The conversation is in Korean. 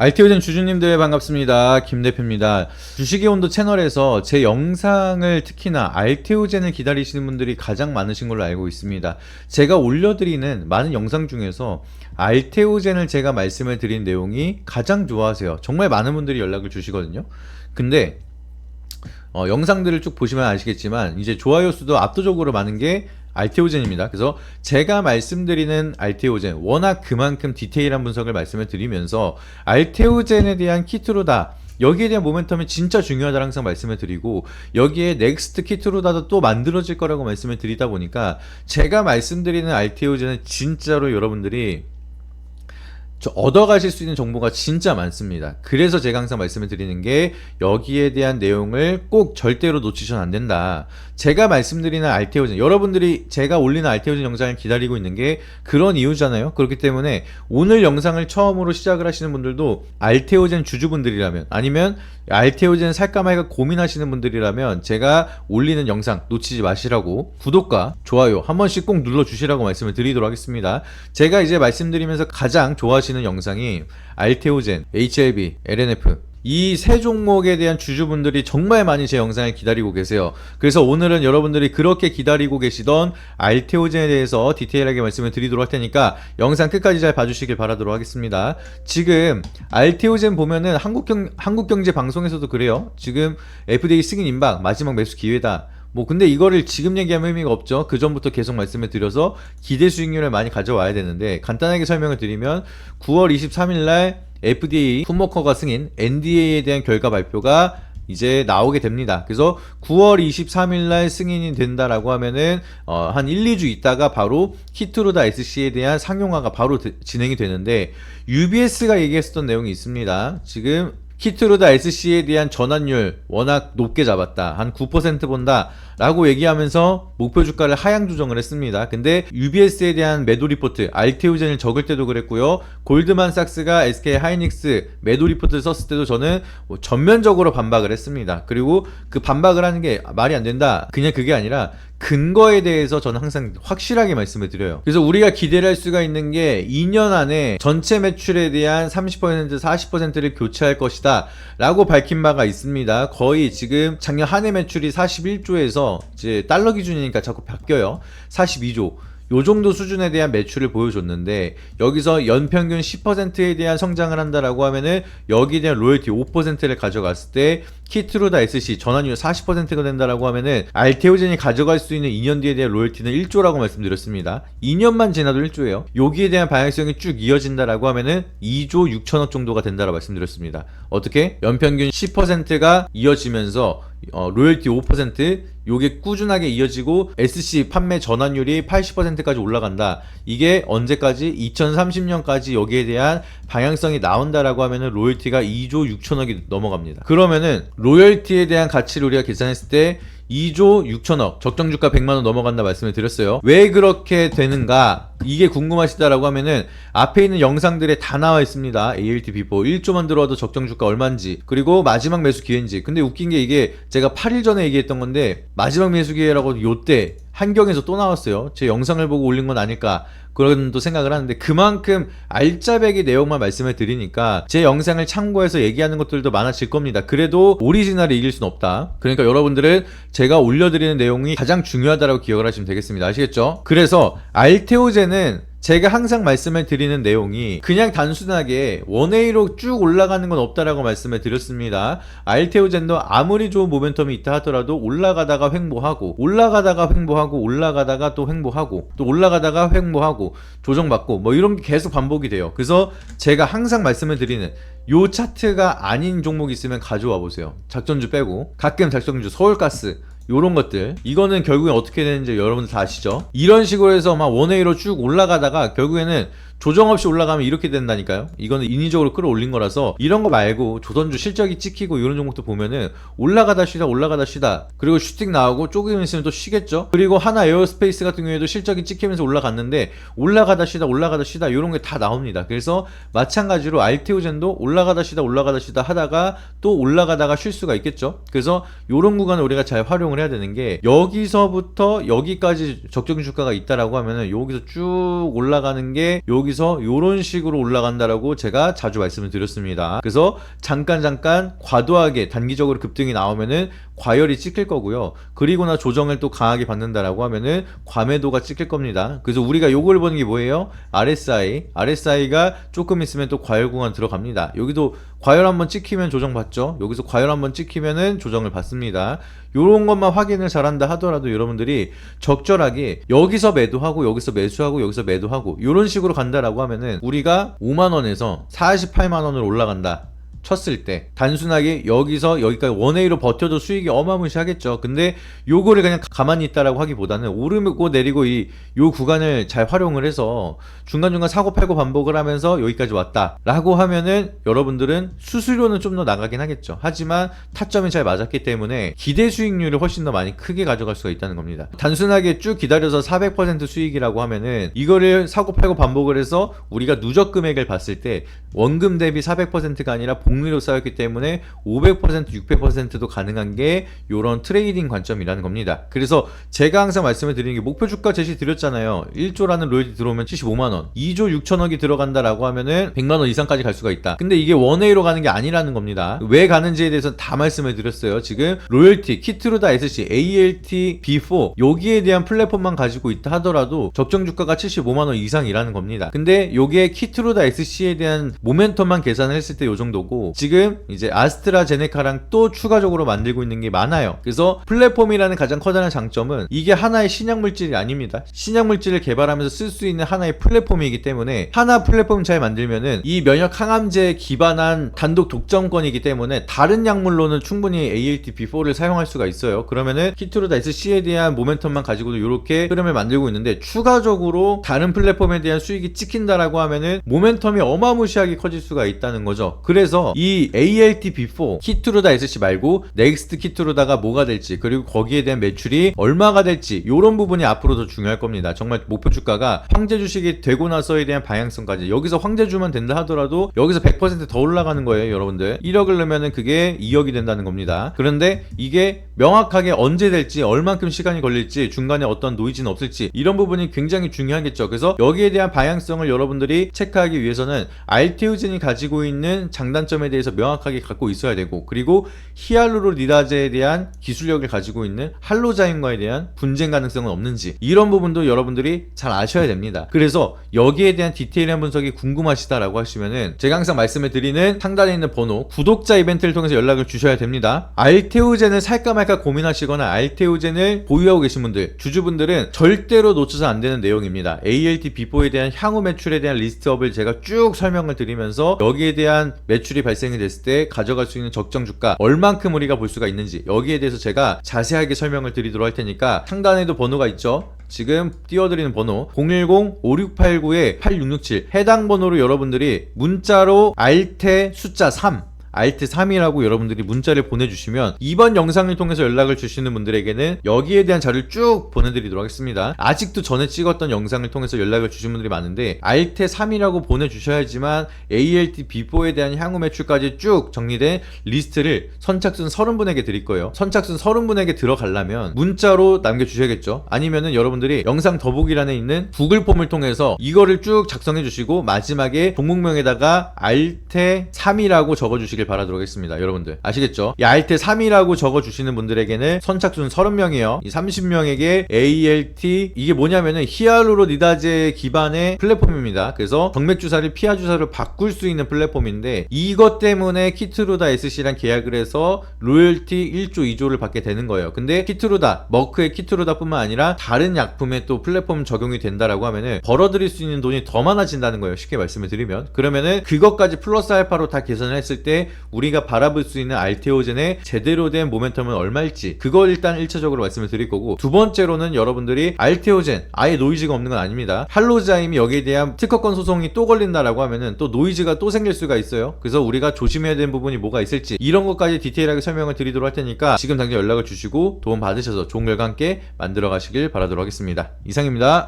알티오젠 주주님들 반갑습니다. 김 대표입니다. 주식의 온도 채널에서 제 영상을 특히나 알테오젠을 기다리시는 분들이 가장 많으신 걸로 알고 있습니다. 제가 올려드리는 많은 영상 중에서 알테오젠을 제가 말씀을 드린 내용이 가장 좋아하세요. 정말 많은 분들이 연락을 주시거든요. 근데 어, 영상들을 쭉 보시면 아시겠지만 이제 좋아요 수도 압도적으로 많은 게 알테오젠입니다. 그래서 제가 말씀드리는 알테오젠 워낙 그만큼 디테일한 분석을 말씀을 드리면서 알테오젠에 대한 키트로다 여기에 대한 모멘텀이 진짜 중요하다고 항상 말씀을 드리고 여기에 넥스트 키트로다도 또 만들어질 거라고 말씀을 드리다 보니까 제가 말씀드리는 알테오젠은 진짜로 여러분들이 저 얻어가실 수 있는 정보가 진짜 많습니다. 그래서 제가 항상 말씀을 드리는 게 여기에 대한 내용을 꼭 절대로 놓치셔는 안 된다. 제가 말씀드리는 알테오젠, 여러분들이 제가 올리는 알테오젠 영상을 기다리고 있는 게 그런 이유잖아요. 그렇기 때문에 오늘 영상을 처음으로 시작을 하시는 분들도 알테오젠 주주분들이라면 아니면 알테오젠 살까 말까 고민하시는 분들이라면 제가 올리는 영상 놓치지 마시라고 구독과 좋아요 한 번씩 꼭 눌러주시라고 말씀을 드리도록 하겠습니다. 제가 이제 말씀드리면서 가장 좋아하시는 영상이 알테오젠, HLB, LNF 이 세 종목에 대한 주주분들이 정말 많이 제 영상을 기다리고 계세요. 그래서 오늘은 여러분들이 그렇게 기다리고 계시던 알테오젠에 대해서 디테일하게 말씀을 드리도록 할 테니까 영상 끝까지 잘 봐주시길 바라도록 하겠습니다. 지금 알테오젠 보면은 한국경, 한국경제 방송에서도 그래요. 지금 FDA 승인 임박 마지막 매수 기회다. 뭐 근데 이거를 지금 얘기하면 의미가 없죠. 그 전부터 계속 말씀을 드려서 기대 수익률을 많이 가져와야 되는데 간단하게 설명을 드리면 9월 23일 날 FDA 풋모커가 승인 NDA에 대한 결과 발표가 이제 나오게 됩니다. 그래서 9월 23일 날 승인이 된다라고 하면은 어, 한 1, 2주 있다가 바로 키트로다 SC에 대한 상용화가 바로 드- 진행이 되는데 UBS가 얘기했었던 내용이 있습니다. 지금 키트로다 SC에 대한 전환율 워낙 높게 잡았다. 한 9% 본다. 라고 얘기하면서 목표 주가를 하향 조정을 했습니다. 근데 UBS에 대한 매도 리포트, 알테오젠을 적을 때도 그랬고요. 골드만삭스가 SK 하이닉스 매도 리포트를 썼을 때도 저는 뭐 전면적으로 반박을 했습니다. 그리고 그 반박을 하는 게 말이 안 된다. 그냥 그게 아니라 근거에 대해서 저는 항상 확실하게 말씀을 드려요. 그래서 우리가 기대를 할 수가 있는 게 2년 안에 전체 매출에 대한 30% 40%를 교체할 것이다 라고 밝힌 바가 있습니다. 거의 지금 작년 한 해 매출이 41조에서 이제 달러 기준이니까 자꾸 바뀌어요. 42조. 요 정도 수준에 대한 매출을 보여줬는데 여기서 연평균 10%에 대한 성장을 한다라고 하면은 여기에 대한 로열티 5%를 가져갔을 때 키트로다 SC 전환율 40%가 된다라고 하면은 알테오젠이 가져갈 수 있는 2년 뒤에 대한 로열티는 1조라고 말씀드렸습니다. 2년만 지나도 1조예요. 여기에 대한 방향성이 쭉 이어진다라고 하면은 2조 6천억 정도가 된다라고 말씀드렸습니다. 어떻게? 연평균 10%가 이어지면서 어, 로열티 5% 요게 꾸준하게 이어지고 SC 판매 전환율이 80%까지 올라간다. 이게 언제까지? 2030년까지 여기에 대한 방향성이 나온다라고 하면은 로열티가 2조 6천억이 넘어갑니다. 그러면은 로열티에 대한 가치를 우리가 계산했을 때 2조 6천억 적정 주가 100만 원 넘어간다 말씀을 드렸어요. 왜 그렇게 되는가? 이게 궁금하시다라고 하면은 앞에 있는 영상들에 다 나와 있습니다. ALT 비포 1조만 들어와도 적정 주가 얼마인지 그리고 마지막 매수 기회인지. 근데 웃긴 게 이게 제가 8일 전에 얘기했던 건데 마지막 매수 기회라고 요때 한경에서 또 나왔어요. 제 영상을 보고 올린 건 아닐까 그런 또 생각을 하는데 그만큼 알짜배기 내용만 말씀을 드리니까 제 영상을 참고해서 얘기하는 것들도 많아질 겁니다. 그래도 오리지널을 이길 수는 없다. 그러니까 여러분들은 제가 올려드리는 내용이 가장 중요하다고 기억을 하시면 되겠습니다. 아시겠죠? 그래서 알테오젠은 제가 항상 말씀을 드리는 내용이 그냥 단순하게 원웨이로 쭉 올라가는 건 없다라고 말씀을 드렸습니다. 알테오젠도 아무리 좋은 모멘텀이 있다 하더라도 올라가다가 횡보하고 올라가다가 횡보하고 올라가다가 또 횡보하고 또 올라가다가 횡보하고 조정받고 뭐 이런 게 계속 반복이 돼요. 그래서 제가 항상 말씀을 드리는 요 차트가 아닌 종목 있으면 가져와 보세요. 작전주 빼고 가끔 작전주 서울가스 요런 것들 이거는 결국엔 어떻게 되는지 여러분들 다 아시죠? 이런 식으로 해서 막 원웨이로 쭉 올라가다가 결국에는 조정 없이 올라가면 이렇게 된다니까요. 이거는 인위적으로 끌어올린 거라서 이런 거 말고 조선주 실적이 찍히고 이런 종목도 보면은 올라가다 쉬다 올라가다 쉬다 그리고 슈팅 나오고 조금 있으면 또 쉬겠죠. 그리고 하나 에어스페이스 같은 경우에도 실적이 찍히면서 올라갔는데 올라가다 쉬다 올라가다 쉬다 이런 게 다 나옵니다. 그래서 마찬가지로 알테오젠도 올라가다 쉬다 올라가다 쉬다 하다가 또 올라가다가 쉴 수가 있겠죠. 그래서 이런 구간을 우리가 잘 활용을 해야 되는 게 여기서부터 여기까지 적정 주가가 있다라고 하면은 여기서 쭉 올라가는 게 여기 여기서 요런 식으로 올라간다라고 제가 자주 말씀을 드렸습니다. 그래서 잠깐 잠깐 과도하게 단기적으로 급등이 나오면은 과열이 찍힐 거고요. 그리고나 조정을 또 강하게 받는다라고 하면은 과매도가 찍힐 겁니다. 그래서 우리가 요걸 보는 게 뭐예요? RSI. RSI가 조금 있으면 또 과열 구간 들어갑니다. 여기도 과열 한번 찍히면 조정 받죠. 여기서 과열 한번 찍히면은 조정을 받습니다. 요런 것만 확인을 잘한다 하더라도 여러분들이 적절하게 여기서 매도하고 여기서 매수하고 여기서 매도하고 요런 식으로 간다라고 하면은 우리가 5만 원에서 48만 원으로 올라간다. 쳤을 때 단순하게 여기서 여기까지 원웨이로 버텨도 수익이 어마무시하겠죠. 근데 요거를 그냥 가만히 있다라고 하기보다는 오르고 내리고 이 요 구간을 잘 활용을 해서 중간중간 사고 팔고 반복을 하면서 여기까지 왔다라고 하면은 여러분들은 수수료는 좀 더 나가긴 하겠죠. 하지만 타점이 잘 맞았기 때문에 기대 수익률을 훨씬 더 많이 크게 가져갈 수가 있다는 겁니다. 단순하게 쭉 기다려서 400% 수익이라고 하면은 이거를 사고 팔고 반복을 해서 우리가 누적 금액을 봤을 때 원금 대비 400%가 아니라 복리로 쌓였기 때문에 500% 600%도 가능한 게 요런 트레이딩 관점이라는 겁니다. 그래서 제가 항상 말씀을 드리는 게 목표 주가 제시 드렸잖아요. 1조라는 로열티 들어오면 75만 원, 2조 6천억이 들어간다라고 하면은 100만 원 이상까지 갈 수가 있다. 근데 이게 원웨이로 가는 게 아니라는 겁니다. 왜 가는지에 대해서 다 말씀을 드렸어요. 지금 로열티, 키트루다 SC, ALT, B4 여기에 대한 플랫폼만 가지고 있다 하더라도 적정 주가가 75만 원 이상이라는 겁니다. 근데 요게 키트루다 SC에 대한 모멘텀만 계산을 했을 때 요 정도고 지금 이제 아스트라제네카랑 또 추가적으로 만들고 있는 게 많아요. 그래서 플랫폼이라는 가장 커다란 장점은 이게 하나의 신약 물질이 아닙니다. 신약 물질을 개발하면서 쓸 수 있는 하나의 플랫폼이기 때문에 하나 플랫폼 잘 만들면은 이 면역 항암제에 기반한 단독 독점권이기 때문에 다른 약물로는 충분히 ALT B4를 사용할 수가 있어요. 그러면은 키트루다 SC에 대한 모멘텀만 가지고도 이렇게 흐름을 만들고 있는데 추가적으로 다른 플랫폼에 대한 수익이 찍힌다라고 하면은 모멘텀이 어마무시하게 커질 수가 있다는 거죠. 그래서 이 ALT B4 키트루다 SC 말고 넥스트 키트루다가 뭐가 될지 그리고 거기에 대한 매출이 얼마가 될지 이런 부분이 앞으로 더 중요할 겁니다. 정말 목표 주가가 황제 주식이 되고 나서에 대한 방향성까지 여기서 황제 주만 된다 하더라도 여기서 100%더 올라가는 거예요, 여러분들. 1억을 넣으면은 그게 2억이 된다는 겁니다. 그런데 이게 명확하게 언제 될지 얼만큼 시간이 걸릴지 중간에 어떤 노이즈는 없을지 이런 부분이 굉장히 중요하겠죠. 그래서 여기에 대한 방향성을 여러분들이 체크하기 위해서는 알테오젠이 가지고 있는 장단점 에 대해서 명확하게 갖고 있어야 되고 그리고 히알루로니다제에 대한 기술력을 가지고 있는 할로자인과에 대한 분쟁 가능성은 없는지 이런 부분도 여러분들이 잘 아셔야 됩니다. 그래서 여기에 대한 디테일한 분석이 궁금하시다라고 하시면은 제가 항상 말씀을 드리는 상단에 있는 번호 구독자 이벤트를 통해서 연락을 주셔야 됩니다. 알테오젠을 살까 말까 고민하시거나 알테오젠을 보유하고 계신 분들 주주분들은 절대로 놓쳐서 안 되는 내용입니다. ALT B4에 대한 향후 매출에 대한 리스트업을 제가 쭉 설명을 드리면서 여기에 대한 매출이 발생이 됐을 때 가져갈 수 있는 적정 주가 얼만큼 우리가 볼 수가 있는지 여기에 대해서 제가 자세하게 설명을 드리도록 할 테니까 상단에도 번호가 있죠. 지금 띄워드리는 번호 010-5689-8667 해당 번호로 여러분들이 문자로 알테 숫자 3 알트 3이라고 여러분들이 문자를 보내주시면 이번 영상을 통해서 연락을 주시는 분들에게는 여기에 대한 자료를 쭉 보내드리도록 하겠습니다. 아직도 전에 찍었던 영상을 통해서 연락을 주신 분들이 많은데 알트 3이라고 보내주셔야지만 ALT B4에 대한 향후 매출까지 쭉 정리된 리스트를 선착순 30분에게 드릴 거예요. 선착순 30분에게 들어가려면 문자로 남겨주셔야겠죠. 아니면은 여러분들이 영상 더보기란에 있는 구글 폼을 통해서 이거를 쭉 작성해 주시고 마지막에 종목명에다가 알테 3이라고 적어주시길 바라도록 하겠습니다. 여러분들 아시겠죠? 이 알테 3이라고 적어주시는 분들에게는 선착순 30명이에요. 이 30명에게 ALT 이게 뭐냐면은 히알루로니다제 기반의 플랫폼입니다. 그래서 정맥 주사를 피하 주사로 바꿀 수 있는 플랫폼인데 이것 때문에 키트루다 SC랑 계약을 해서 로열티 1조 2조를 받게 되는 거예요. 근데 키트루다 머크의 키트루다뿐만 아니라 다른 약품에 또 플랫폼 적용이 된다라고 하면은 벌어들일 수 있는 돈이 더 많아진다는 거예요. 쉽게 말씀을 드리면 그러면은 그것까지 플러스 알파로 다 계산을 했을 때 우리가 바라볼 수 있는 알테오젠의 제대로 된 모멘텀은 얼마일지 그걸 일단 1차적으로 말씀을 드릴 거고 두 번째로는 여러분들이 알테오젠 아예 노이즈가 없는 건 아닙니다. 할로자임이 여기에 대한 특허권 소송이 또 걸린다라고 하면은 또 노이즈가 또 생길 수가 있어요. 그래서 우리가 조심해야 되는 부분이 뭐가 있을지 이런 것까지 디테일하게 설명을 드리도록 할 테니까 지금 당장 연락을 주시고 도움 받으셔서 좋은 결과 함께 만들어 가시길 바라도록 하겠습니다. 이상입니다.